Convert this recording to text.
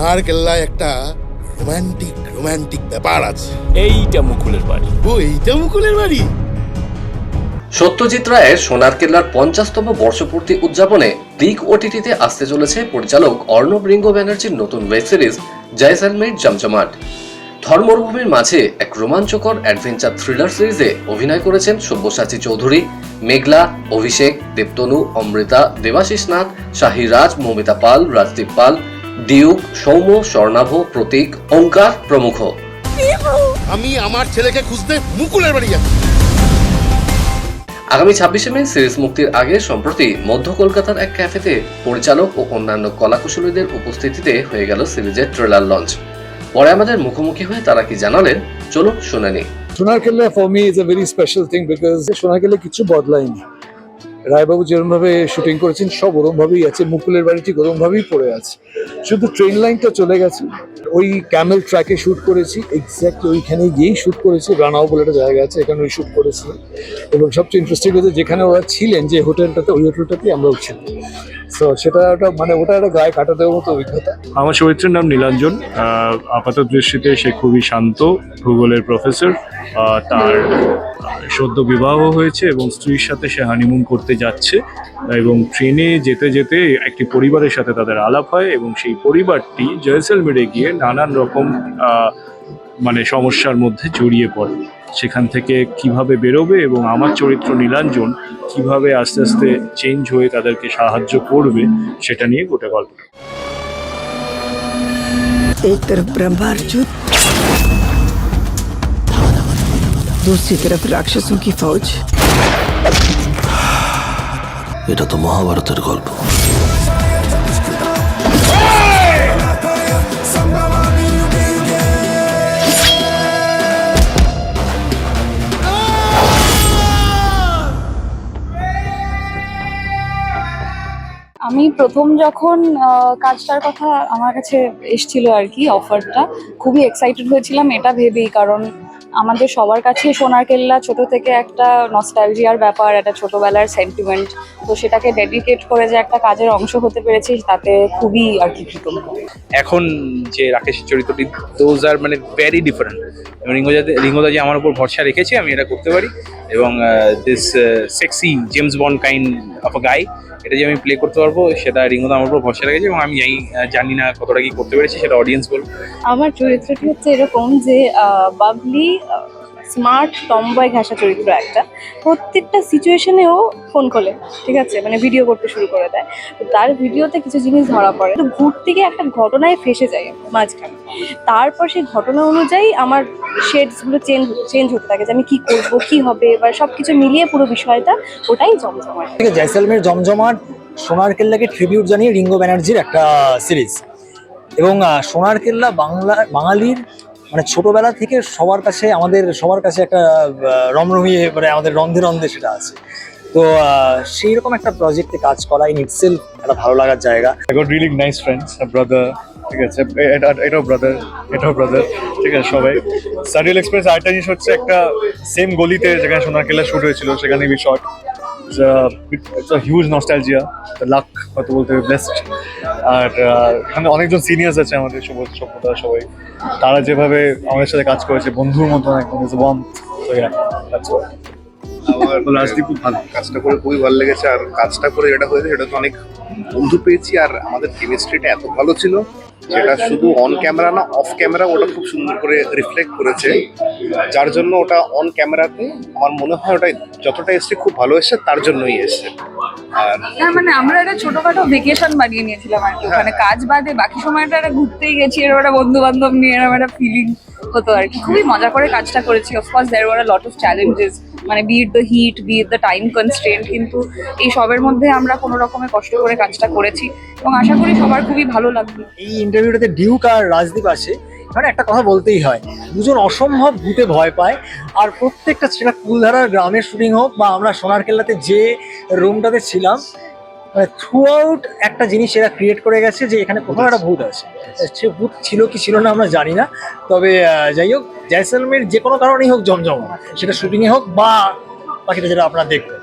সোনার কেল্লায় একটা romantic romantic ব্যাপার আছে। এইটা মুকুলের বাড়ি। ও এইটা মুকুলের বাড়ি? সত্যজিৎ রায়ের সোনার কেল্লার পঞ্চাশতম বর্ষপূর্তি উদযাপনে দিক ওটিটিতে আসতে চলেছে পরিচালক অর্ণব রিঙ্গ ব্যানার্জির নতুন ওয়েব সিরিজ জয়সালমের জমজমাট। থর মরুভূমির মাঝে এক রোমাঞ্চকর অ্যাডভেঞ্চার থ্রিলার সিরিজে অভিনয় করেছেন সব্যসাচী চৌধুরী মেঘলা অভিষেক দেবতনু অমৃতা দেবাশিস নাথ শাহিরাজ মৌমিতা পাল রাজদীপ পাল ডিউক সৌম্য স্বর্ণাভ প্রতীক ওঙ্কার প্রমুখ। আমি আমার ছেলেকে খুঁজতে মুকুলের বাড়ি যাচ্ছি। আগামী ছাব্বিশে মে সিরিজ মুক্তির আগে সম্প্রতি মধ্য কলকাতার এক ক্যাফেতে পরিচালক ও অন্যান্য কলাকুশলীদের উপস্থিতিতে হয়ে গেল সিরিজের ট্রেলার লঞ্চ পরে আমাদের মুখোমুখি হয়ে তারা কি জানালেন চলুন শুনে নিই। Sonar Kella for me is a very special thing because Sonar Kella কিছু বদলায়নি। রায়বাবু যেরকমভাবে শুটিং করেছেন, সব ওরমভাবেই আছে। মুকুলের বাড়ি ঠিক ওরমভাবেই পড়ে আছে। শুধু ট্রেন লাইনটা চলে গেছে। ওই ক্যামেল ট্র্যাকে শ্যুট করেছি। এক্স্যাক্টলি ওইখানে গিয়েই শ্যুট করেছি। রানাও বলে একটা জায়গা আছে এখানে ওই শ্যুট করেছি এবং সবচেয়ে ইন্টারেস্টিং হচ্ছে যেখানে ওরা ছিলেন, যে হোটেলটাতে ওই হোটেলটাতেই আমরাও ছিলাম সো সেটা একটা মানে ওটা একটা গায়ে কাটা দেওয়ার মতো অভিজ্ঞতা। আমার চরিত্রের নাম নীলাঞ্জন। আপাত দৃষ্টিতে সে খুবই শান্ত, ভূগোলের প্রফেসর। তার সদ্য বিবাহ হয়েছে এবং স্ত্রীর সাথে সে হানিমুন করতে যাচ্ছে। এবং ট্রেনে যেতে যেতে একটি পরিবারের সাথে তাদের আলাপ হয় এবং সেই পরিবারটি জয়সেলমেরে গিয়ে নানান রকম মানে সমস্যার মধ্যে জড়িয়ে পড়ে। সেখান থেকে কিভাবে বেরোবে এবং আমার চরিত্র নীলাঞ্জন কিভাবে আস্তে আস্তে চেঞ্জ হয়ে তাদেরকে সাহায্য করবে সেটা নিয়ে গোটা গল্পটা एक तरफ ब्रह्मार्जुन दूसरी तरफ राक्षसों की फौज এটা তো মহাভারতের গল্প আমি প্রথম যখন কাজটার কথা আমার কাছে এসেছিল আর কি অফারটা খুবই এক্সাইটেড হয়েছিলাম এটা ভেবেই, কারণ আমাদের সবার কাছে সোনার কেল্লা ছোট থেকে একটা নস্টালজিয়ার ব্যাপার, একটা ছোটবেলার সেন্টিমেন্ট তো সেটাকে ডেডিকেট করে যে একটা কাজের অংশ হতে পেরেছি, তাতে খুবই আর কি কৃতজ্ঞ। এখন যে রাকেশের চরিত্রটি দোজ আর মানে ভেরি ডিফারেন্ট রিঙ্গোজাতে রিঙ্গোদা যে আমার উপর ভরসা রেখেছে, আমি এটা করতে পারি। এবং this sexy James Bond kind of a guy এটা যে আমি প্লে করতে পারব, সেটা রিঙ্গুদা আমার উপর ভরসা রেখেছে এবং আমি জানি জানি না কতটা কি করতে পেরেছি, সেটা অডিয়েন্স বলব আমার চরিত্রটি হচ্ছে এরকম যে বাবলি স্মার্ট টমবয় ঘাসা চরিত্র একটা। প্রত্যেকটা সিচুয়েশনেও ফোন খোলে ঠিক আছে? মানে ভিডিও করতে শুরু করে দেয়। তো তার ভিডিওতে কিছু জিনিস ধরা পড়ে। তো ঘুরতে গিয়ে একটা ঘটনায় ফেসে যায় মাঝখানে। তারপর সেই ঘটনা অনুযায়ী আমার শেডসগুলো চেঞ্জ চেঞ্জ হতে থাকে যে আমি কি করব, কি হবে? এবার সব কিছু মিলিয়ে পুরো বিষয়টা ওটাই জমজমাট। ঠিক আছে জয়সালমের জমজমাট সোনার কেল্লাকে ট্রিবিউট জানিয়ে রিঙ্গো ব্যানার্জির একটা সিরিজ এবং সোনার কেল্লা বাংলা, বাঙালির মানে ছোটবেলা থেকে সবার কাছে আমাদের সবার কাছে একটা রমরমিয়ে মানে আমাদের রন্ধে রন্ধে সেটা আছে। তো সেই রকম একটা প্রজেক্টে কাজ করা ইন ইটসেলফ একটা ভালো লাগার জায়গা। Got really nice friends, a brother, ঠিক আছে এটাও ব্রাদার এটাও ব্রাদার ঠিক আছে সবাই। সারিয়াল এক্সপ্রেস আরেকটা জিনিস হচ্ছে একটা সেম গলিতে যেখানে সোনার কেলা শুট হয়েছিল সেখানে be short huge nostalgia luck হয়তো বলতে ব্লেসড আর এখানে অনেকজন সিনিয়র্স আছে আমাদের সভ্যতা সবাই। তারা যেভাবে আমাদের সাথে কাজ করেছে বন্ধুর মতন একদম বম তো yeah, that's what. আমার রাজদীপ খুব ভালো কাজটা করে খুবই ভালো লেগেছে আর কাজটা করে যেটা হয়েছে সেটা তো অনেক বন্ধু পেয়েছি আর আমাদের কেমিস্ট্রিটা এত ভালো ছিল যেটা শুধু অন ক্যামেরা না অফ ক্যামেরা ওটা খুব সুন্দর করে রিফ্লেক্ট করেছে যার জন্য ওটা অন ক্যামেরাতে আমার মনে হয় ওটা যতটা এসছে খুব ভালো এসছে তার জন্যই এসছে হ্যাঁ মানে আমরা একটা ছোটখাটো ভেকেশন বানিয়ে নিয়েছিলাম আর কি ওখানে কাজ বাদে বাকি সময়টা একটা ঘুরতেই গেছি এরকম একটা বন্ধু বান্ধব নিয়ে এরকম একটা ফিলিং হতো আর কি। খুবই মজা করে কাজটা করেছি of course there were lot of challenges মানে beat the heat beat the time constraint কিন্তু এই সবের মধ্যে আমরা কোনো রকমে কষ্ট করে কাজটা করেছি এবং আশা করি সবার খুবই ভালো লাগবে এই ইন্টারভিউটাতে ডিউক আর রাজদীপ আসে এখানে একটা কথা বলতেই হয়, দুজন অসম্ভব ভূতে ভয় পায়, আর প্রত্যেকটা সেটা কুলধারার গ্রামের শুটিং হোক বা আমরা সোনার কেল্লাতে যে রুমটাতে ছিলাম মানে থ্রু আউট একটা জিনিস এরা ক্রিয়েট করে গেছে যে এখানে কোথাও একটা ভূত আছে। সে ভূত ছিল কি ছিল না আমরা জানি না, তবে যাই হোক, জয়সলমের যে কোনো কারণেই হোক জমজম সেটা শুটিংয়ে হোক বা, বাকিটা যেটা আপনারা দেখবেন।